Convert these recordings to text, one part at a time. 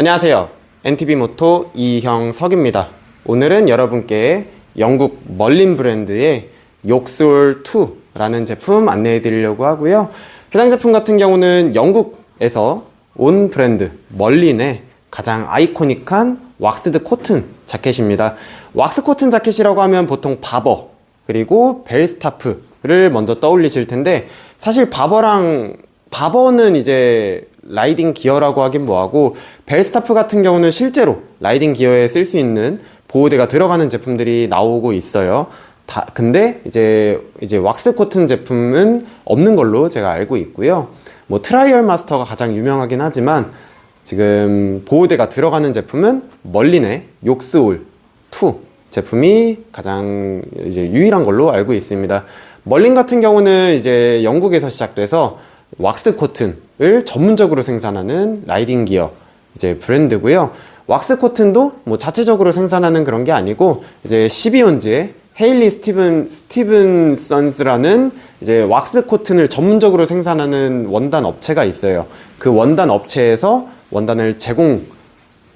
안녕하세요. NTB 모토 이형석입니다. 오늘은 여러분께 영국 멀린 브랜드의 욕솔 2라는 제품 안내해 드리려고 하고요. 해당 제품 같은 경우는 영국에서 온 브랜드 멀린의 가장 아이코닉한 왁스드 코튼 자켓입니다. 왁스 코튼 자켓이라고 하면 보통 바버 그리고 벨스타프를 먼저 떠올리실 텐데 사실 바버랑 바버는 이제 라이딩 기어라고 하긴 뭐하고 벨스타프 같은 경우는 실제로 라이딩 기어에 쓸 수 있는 보호대가 들어가는 제품들이 나오고 있어요. 다 근데 이제 이제 왁스 코튼 제품은 없는 걸로 제가 알고 있고요. 뭐 트라이얼 마스터가 가장 유명하긴 하지만 지금 보호대가 들어가는 제품은 멀린의 욕스올 2 제품이 가장 이제 유일한 걸로 알고 있습니다. 멀린 같은 경우는 이제 영국에서 시작돼서 왁스 코튼을 전문적으로 생산하는 라이딩 기어 이제 브랜드고요. 왁스 코튼도 뭐 자체적으로 생산하는 그런 게 아니고 이제 12온즈의 헤일리 스티븐 스티븐 선스라는 이제 왁스 코튼을 전문적으로 생산하는 원단 업체가 있어요. 그 원단 업체에서 원단을 제공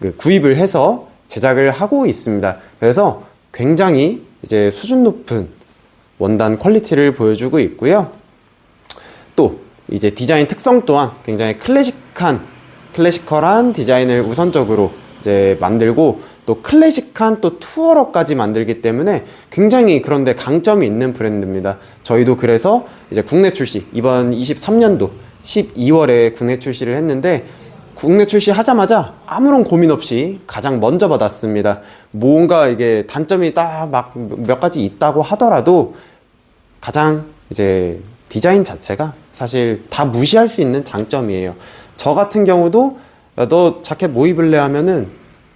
그 구입을 해서 제작을 하고 있습니다. 그래서 굉장히 이제 수준 높은 원단 퀄리티를 보여주고 있고요. 또 이제 디자인 특성 또한 굉장히 클래식한 클래시컬한 디자인을 우선적으로 이제 만들고 또 클래식한 또 투어러까지 만들기 때문에 굉장히 그런데 강점이 있는 브랜드입니다. 저희도 그래서 이제 국내 출시 이번 23년도 12월에 국내 출시를 했는데 국내 출시하자마자 아무런 고민 없이 가장 먼저 받았습니다. 뭔가 이게 단점이 딱 막 몇 가지 있다고 하더라도 가장 이제 디자인 자체가 사실 다 무시할 수 있는 장점이에요. 저 같은 경우도 야, 너 자켓 뭐 입을래 하면은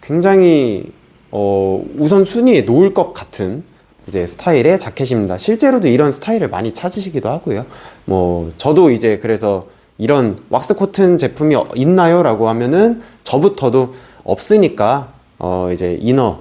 굉장히 어, 우선 순위에 놓을 것 같은 이제 스타일의 자켓입니다. 실제로도 이런 스타일을 많이 찾으시기도 하고요. 뭐 저도 이제 그래서 이런 왁스 코튼 제품이 있나요? 라고 하면은 저부터도 없으니까 어 이제 이너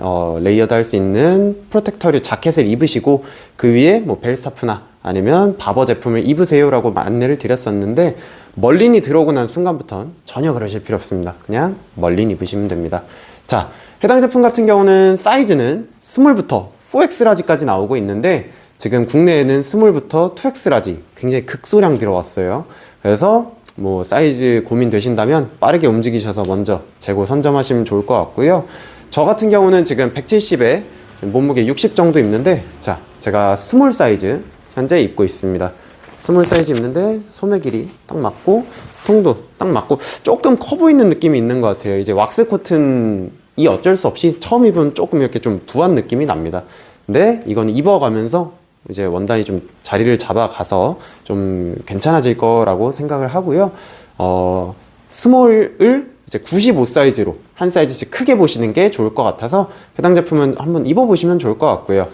어 레이어드 할 수 있는 프로텍터류 자켓을 입으시고 그 위에 뭐 벨스타프나 아니면 바버 제품을 입으세요라고 안내를 드렸었는데 멀린이 들어오고 난 순간부터는 전혀 그러실 필요 없습니다. 그냥 멀린 입으시면 됩니다. 자, 해당 제품 같은 경우는 사이즈는 스몰부터 4X라지까지 나오고 있는데 지금 국내에는 스몰부터 2X라지 굉장히 극소량 들어왔어요. 그래서 뭐 사이즈 고민되신다면 빠르게 움직이셔서 먼저 재고 선점하시면 좋을 것 같고요. 저 같은 경우는 지금 170에 몸무게 60 정도 입는데 자, 제가 스몰 사이즈 현재 입고 있습니다. 스몰 사이즈 입는데 소매 길이 딱 맞고 통도 딱 맞고 조금 커 보이는 느낌이 있는 것 같아요. 이제 왁스 코튼이 어쩔 수 없이 처음 입으면 조금 이렇게 좀 부한 느낌이 납니다. 근데 이건 입어가면서 이제 원단이 좀 자리를 잡아가서 좀 괜찮아질 거라고 생각을 하고요. 어, 스몰을 이제 95 사이즈로 한 사이즈씩 크게 보시는 게 좋을 것 같아서 해당 제품은 한번 입어보시면 좋을 것 같고요.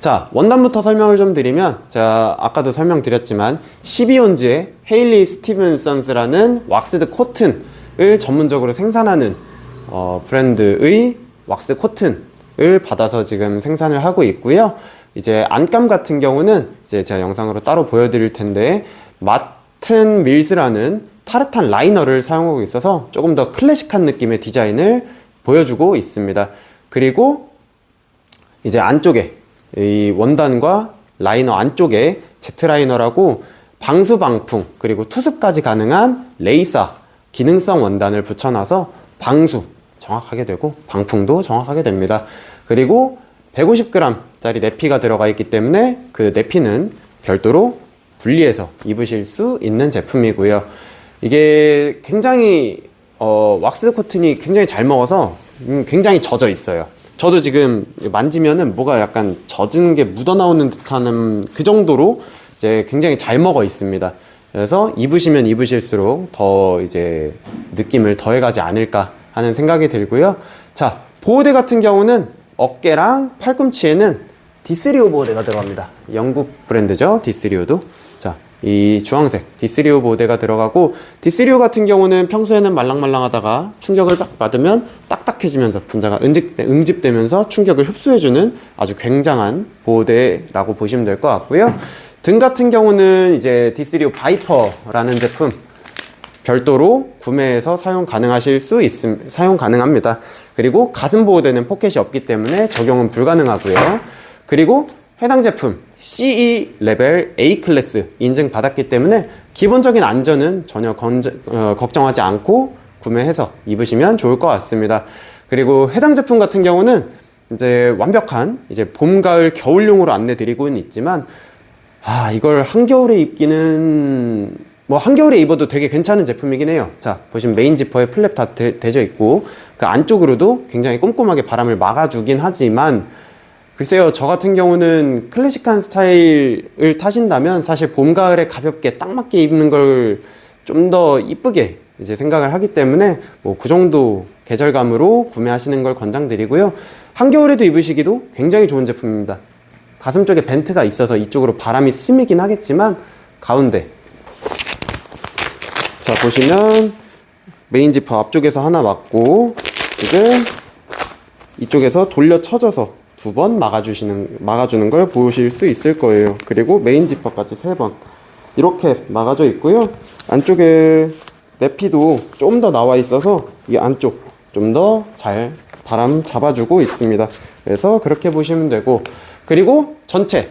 자, 원단부터 설명을 좀 드리면, 제가 아까도 설명드렸지만, 12온즈의 헤일리 스티븐선스라는 왁스드 코튼을 전문적으로 생산하는 어, 브랜드의 왁스 코튼을 받아서 지금 생산을 하고 있고요. 이제 안감 같은 경우는 이제 제가 영상으로 따로 보여드릴 텐데, 마튼 밀스라는 타르탄 라이너를 사용하고 있어서 조금 더 클래식한 느낌의 디자인을 보여주고 있습니다. 그리고 이제 안쪽에 이 원단과 라이너 안쪽에 제트 라이너라고 방수 방풍 그리고 투습까지 가능한 레이사 기능성 원단을 붙여놔서 방수 정확하게 되고 방풍도 정확하게 됩니다. 그리고 150g짜리 내피가 들어가 있기 때문에 그 내피는 별도로 분리해서 입으실 수 있는 제품이고요. 이게 굉장히 어, 왁스 코튼이 굉장히 잘 먹어서 음, 굉장히 젖어 있어요. 저도 지금 만지면은 뭐가 약간 젖은 게 묻어 나오는 듯한 그 정도로 이제 굉장히 잘 먹어 있습니다. 그래서 입으시면 입으실수록 더 이제 느낌을 더해가지 않을까 하는 생각이 들고요. 자, 보호대 같은 경우는 어깨랑 팔꿈치에는 디스리오 보호대가 들어갑니다. 영국 브랜드죠. 디스리오도. 자, 이 주황색 디스리오 보호대가 들어가고 디스리오 같은 경우는 평소에는 말랑말랑하다가 충격을 딱 받으면 딱딱해지면서 분자가 응집, 응집되면서 충격을 흡수해주는 아주 굉장한 보호대라고 보시면 될 것 같고요. 등 같은 경우는 이제 디스리오 바이퍼라는 제품 별도로 구매해서 사용 가능하실 수 있음 사용 가능합니다. 그리고 가슴 보호대는 포켓이 없기 때문에 적용은 불가능하고요. 그리고 해당 제품 CE 레벨 A 클래스 인증 받았기 때문에 기본적인 안전은 전혀 건저, 어, 걱정하지 않고 구매해서 입으시면 좋을 것 같습니다. 그리고 해당 제품 같은 경우는 이제 완벽한 이제 봄, 가을, 겨울용으로 안내 드리고는 있지만 아, 이걸 한겨울에 입기는 뭐 한겨울에 입어도 되게 괜찮은 제품이긴 해요. 자, 보시면 메인 지퍼에 플랩 다 되, 되져 있고 그 안쪽으로도 굉장히 꼼꼼하게 바람을 막아주긴 하지만 글쎄요, 저 같은 경우는 클래식한 스타일을 타신다면 사실 봄, 가을에 가볍게 딱 맞게 입는 걸 좀 더 이쁘게 이제 생각을 하기 때문에 뭐 그 정도 계절감으로 구매하시는 걸 권장드리고요. 한겨울에도 입으시기도 굉장히 좋은 제품입니다. 가슴 쪽에 벤트가 있어서 이쪽으로 바람이 스미긴 하겠지만 가운데 자 보시면 메인 지퍼 앞쪽에서 하나 막고 지금 이쪽에서 돌려 쳐져서 두 번 막아주시는 막아주는 걸 보실 수 있을 거예요. 그리고 메인 지퍼까지 세 번 이렇게 막아져 있고요. 안쪽에 내피도 좀 더 나와 있어서 이 안쪽 좀 더 잘 바람 잡아주고 있습니다. 그래서 그렇게 보시면 되고 그리고 전체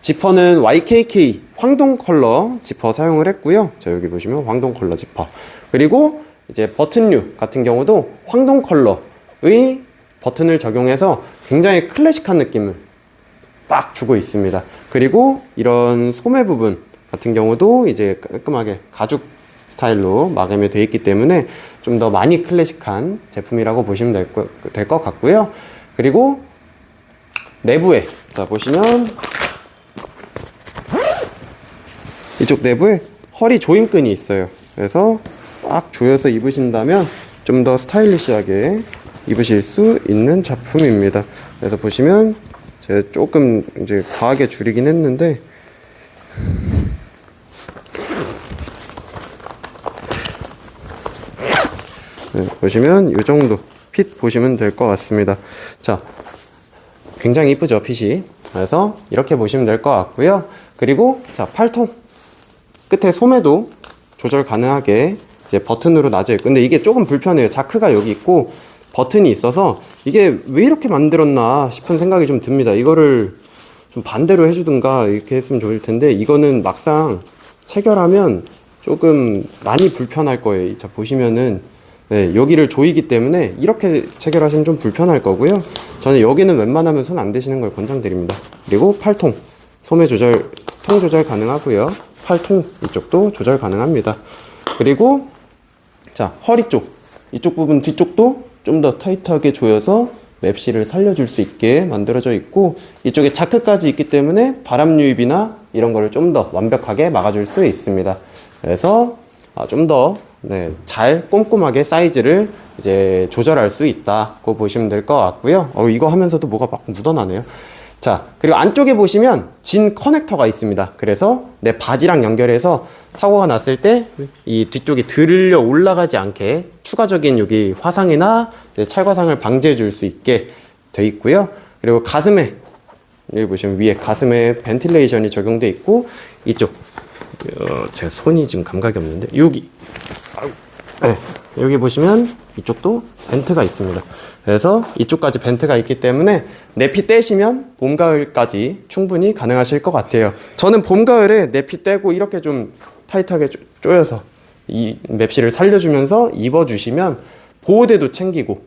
지퍼는 YKK 황동 컬러 지퍼 사용을 했고요. 자 여기 보시면 황동 컬러 지퍼 그리고 이제 버튼류 같은 경우도 황동 컬러의 버튼을 적용해서 굉장히 클래식한 느낌을 빡 주고 있습니다. 그리고 이런 소매 부분 같은 경우도 이제 깔끔하게 가죽 스타일로 마감이 되어 있기 때문에 좀 더 많이 클래식한 제품이라고 보시면 될 것 같고요. 그리고 내부에 자 보시면 이쪽 내부에 허리 조임끈이 있어요. 그래서 꽉 조여서 입으신다면 좀 더 스타일리시하게 입으실 수 있는 작품입니다. 그래서 보시면 제가 조금 이제 과하게 줄이긴 했는데 네, 보시면 이 정도 핏 보시면 될 것 같습니다. 자, 굉장히 이쁘죠 핏이. 그래서 이렇게 보시면 될 것 같고요. 그리고 자 팔통 끝에 소매도 조절 가능하게 이제 버튼으로 놔져 있고 근데 이게 조금 불편해요. 자크가 여기 있고 버튼이 있어서 이게 왜 이렇게 만들었나 싶은 생각이 좀 듭니다. 이거를 좀 반대로 해주든가 이렇게 했으면 좋을 텐데 이거는 막상 체결하면 조금 많이 불편할 거예요. 자 보시면은 네, 여기를 조이기 때문에 이렇게 체결하시면 좀 불편할 거고요. 저는 여기는 웬만하면 손 안 대시는 걸 권장드립니다. 그리고 팔통 소매 조절 통 조절 가능하고요. 팔통 이쪽도 조절 가능합니다. 그리고 자 허리 쪽 이쪽 부분 뒤쪽도 좀 더 타이트하게 조여서 맵시를 살려줄 수 있게 만들어져 있고 이쪽에 자크까지 있기 때문에 바람 유입이나 이런 거를 좀 더 완벽하게 막아줄 수 있습니다. 그래서 아, 좀더 네, 잘 꼼꼼하게 사이즈를 이제 조절할 수 있다고 보시면 될 것 같고요. 어, 이거 하면서도 뭐가 막 묻어나네요. 자, 그리고 안쪽에 보시면 진 커넥터가 있습니다. 그래서 내 바지랑 연결해서 사고가 났을 때 이 뒤쪽이 들려 올라가지 않게 추가적인 여기 화상이나 찰과상을 방지해 줄 수 있게 돼 있고요. 그리고 가슴에 여기 보시면 위에 가슴에 벤틸레이션이 적용돼 있고 이쪽 어, 제 손이 지금 감각이 없는데 여기 네, 여기 보시면 이쪽도 벤트가 있습니다. 그래서 이쪽까지 벤트가 있기 때문에 내피 떼시면 봄 가을까지 충분히 가능하실 것 같아요. 저는 봄 가을에 내피 떼고 이렇게 좀 타이트하게 쪼- 조여서 이 맵시를 살려주면서 입어주시면 보호대도 챙기고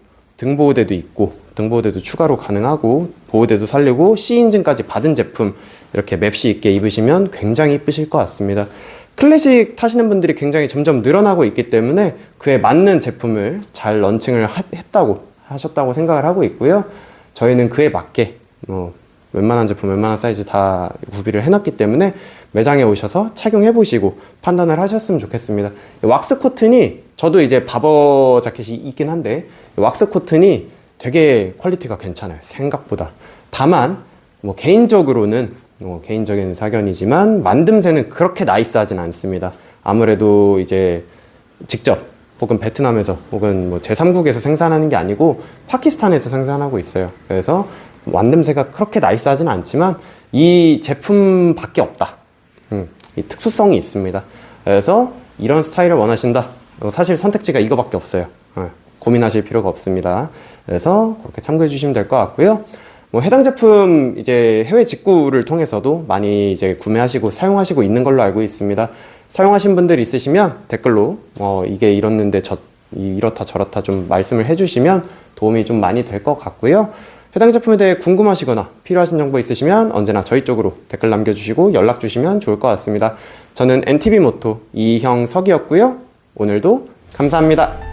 등 보호대도 있고 등 보호대도 추가로 가능하고 보호대도 살리고 C 인증까지 받은 제품 이렇게 맵시 있게 입으시면 굉장히 이쁘실 것 같습니다. 클래식 타시는 분들이 굉장히 점점 늘어나고 있기 때문에 그에 맞는 제품을 잘 런칭을 하- 했다고 하셨다고 생각을 하고 있고요. 저희는 그에 맞게 뭐 웬만한 제품, 웬만한 사이즈 다 구비를 해놨기 때문에 매장에 오셔서 착용해 보시고 판단을 하셨으면 좋겠습니다. 왁스 코튼이 저도 이제 바버 자켓이 있긴 한데 왁스 코튼이 되게 퀄리티가 괜찮아요. 생각보다. 다만 뭐 개인적으로는 뭐 개인적인 사견이지만 만듦새는 그렇게 나이스하진 않습니다. 아무래도 이제 직접 혹은 베트남에서 혹은 뭐 제3국에서 생산하는 게 아니고 파키스탄에서 생산하고 있어요. 그래서 만듦새가 그렇게 나이스하진 않지만 이 제품밖에 없다. 음, 이 특수성이 있습니다. 그래서 이런 스타일을 원하신다. 어, 사실 선택지가 이거밖에 없어요. 어, 고민하실 필요가 없습니다. 그래서 그렇게 참고해 주시면 될 것 같고요. 뭐 해당 제품 이제 해외 직구를 통해서도 많이 이제 구매하시고 사용하시고 있는 걸로 알고 있습니다. 사용하신 분들 있으시면 댓글로 어, 이게 이렇는데 저 이- 이렇다 저렇다 좀 말씀을 해주시면 도움이 좀 많이 될 것 같고요. 해당 제품에 대해 궁금하시거나 필요하신 정보 있으시면 언제나 저희 쪽으로 댓글 남겨주시고 연락 주시면 좋을 것 같습니다. 저는 NTV 모토 이형석이었고요. 오늘도 감사합니다.